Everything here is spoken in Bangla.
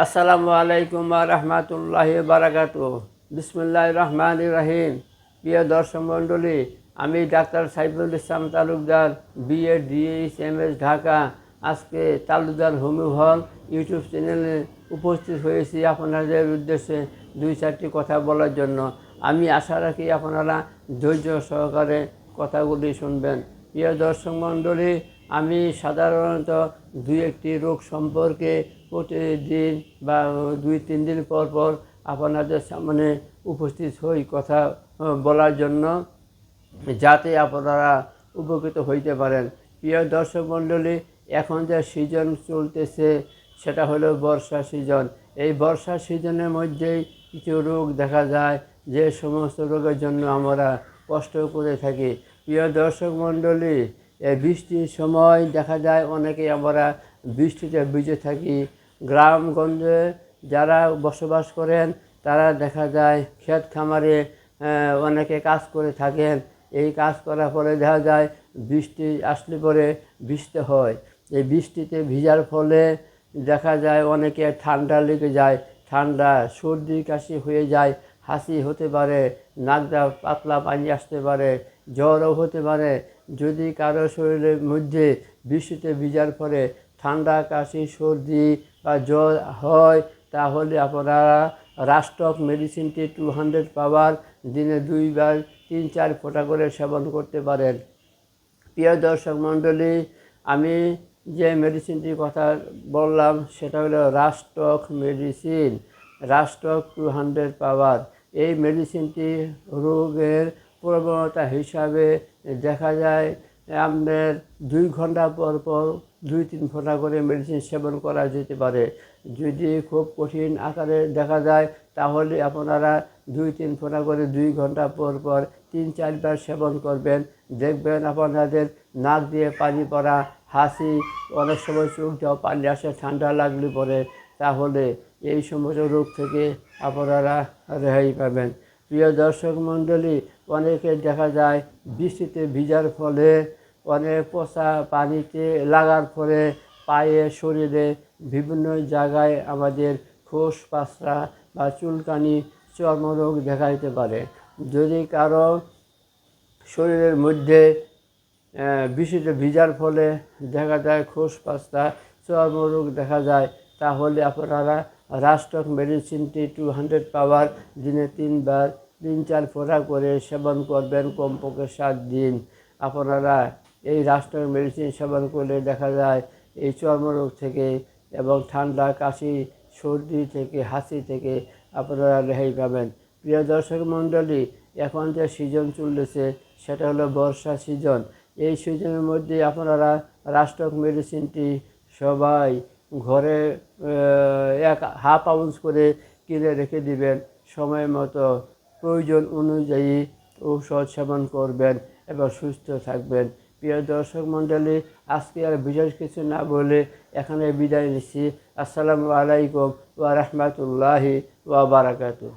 আসসালামু আলাইকুম রহমতুল্লাহ বারাকাত বিসমুল্লাহ রহমান রাহিম। প্রিয় দর্শক মণ্ডলী, আমি doctor Saiful Islam Talukdar BA DH M S Dhaka. আজকে তালুকদার হোমিও হল ইউটিউব চ্যানেলে উপস্থিত হয়েছি আপনাদের উদ্দেশ্যে দুই চারটি কথা বলার জন্য। আমি আশা রাখি আপনারা ধৈর্য সহকারে কথাগুলি শুনবেন। প্রিয় দর্শক মণ্ডলী আমি সাধারণত দুই একটি রোগ সম্পর্কে প্রতিদিন বা দুই, তিন দিন পর পর আপনাদের সামনে উপস্থিত হই কথা বলার জন্য, যাতে আপনারা উপকৃত হইতে পারেন। প্রিয় দর্শক মণ্ডলী, এখন যে সিজন চলতেছে, সেটা হলো বর্ষা সিজন। এই বর্ষা সিজনের মধ্যেই কিছু রোগ দেখা যায়, যে সমস্ত রোগের জন্য আমরা কষ্ট করে থাকি। প্রিয় দর্শক মণ্ডলী এই বৃষ্টির সময় দেখা যায় অনেকে আমরা বৃষ্টিতে ভিজে থাকি। গ্রামগঞ্জে যারা বসবাস করেন, তারা দেখা যায় ক্ষেত খামারে অনেকে কাজ করে থাকেন। এই কাজ করার পরে দেখা যায় বৃষ্টি আসলে পরে বৃষ্টি হয়। এই বৃষ্টিতে ভিজার ফলে দেখা যায় অনেকে ঠান্ডা লেগে যায়, ঠান্ডা সর্দি কাশি হয়ে যায়, হাসি হতে পারে নাকটা পাতলা পানি আসতে পারে, জ্বরও হতে পারে যদি কারও শরীরের মধ্যে বৃষ্টিতে ভিজার পরে ঠান্ডা, কাশি, সর্দি বা জ্বর হয়, তাহলে আপনারা রাষ্ট্রক মেডিসিনটি টু হান্ড্রেড পাওয়ার দিনে দুইবার তিন চার ফোঁটা করে সেবন করতে পারেন। প্রিয় দর্শক মণ্ডলী, আমি যে মেডিসিনটির কথা বললাম, সেটা হলো রাষ্ট্রক মেডিসিন, রাষ্ট্রক টু হান্ড্রেড পাওয়ার। এই মেডিসিনটি রোগের প্রবণতা হিসাবে দেখা যায় আপনার দুই ঘণ্টা পর পর দুই তিন ফোঁটা করে মেডিসিন সেবন করা যেতে পারে। যদি খুব কঠিন আকারে দেখা যায়, তাহলে আপনারা দুই তিন ফোঁটা করে দুই ঘণ্টা পর পর তিন চারবার সেবন করবেন। দেখবেন আপনাদের নাক দিয়ে পানি পড়া, হাসি, অনেক সময় চোখ যাও পানি আসে, ঠান্ডা লাগলে পরে তাহলে এই সমস্ত রোগ থেকে আপনারা রেহাই পাবেন। প্রিয় দর্শক মণ্ডলী, অনেকে দেখা যায় বৃষ্টিতে ভিজার ফলে, অনেক পচা পানিতে লাগার ফলে পায়ে, শরীরে বিভিন্ন জায়গায় আমাদের খোস পাসরা বা চুলকানি, চর্মরোগ দেখা দিতে পারে। যদি কারও শরীরের মধ্যে বৃষ্টিতে ভিজার ফলে দেখা যায় খোস পাস্তা চর্মরোগ দেখা যায়, তাহলে আপনারা রাষ্ট্রক মেডিসিনটি টু হান্ড্রেড পাওয়ার দিনে তিনবার তিন চার ফোঁটা করে সেবন করবেন কমপক্ষে সাত দিন। আপনারা এই রাষ্ট্রক মেডিসিন সেবন করলে দেখা যায় এই চর্মরোগ থেকে এবং ঠান্ডা, কাশি, সর্দি থেকে, হাসি থেকে আপনারা রেহাই পাবেন। প্রিয় দর্শক মণ্ডলী, এখন যে সিজন চলতেছে, সেটা হলো বর্ষা সিজন। এই সিজনের মধ্যে আপনারা রাষ্ট্রক মেডিসিনটি সবাই ঘরে এক হাফ আউন্স করে কিনে রেখে দিবেন। সময় মতো প্রয়োজন অনুযায়ী ঔষধ সেবন করবেন এবং সুস্থ থাকবেন। প্রিয় দর্শক মণ্ডলী, আজকে আর বিশেষ কিছু না বলে এখানে বিদায় নিচ্ছি। আসসালামু আলাইকুম ওয়া রাহমাতুল্লাহি ওয়া বারাকাতুহু।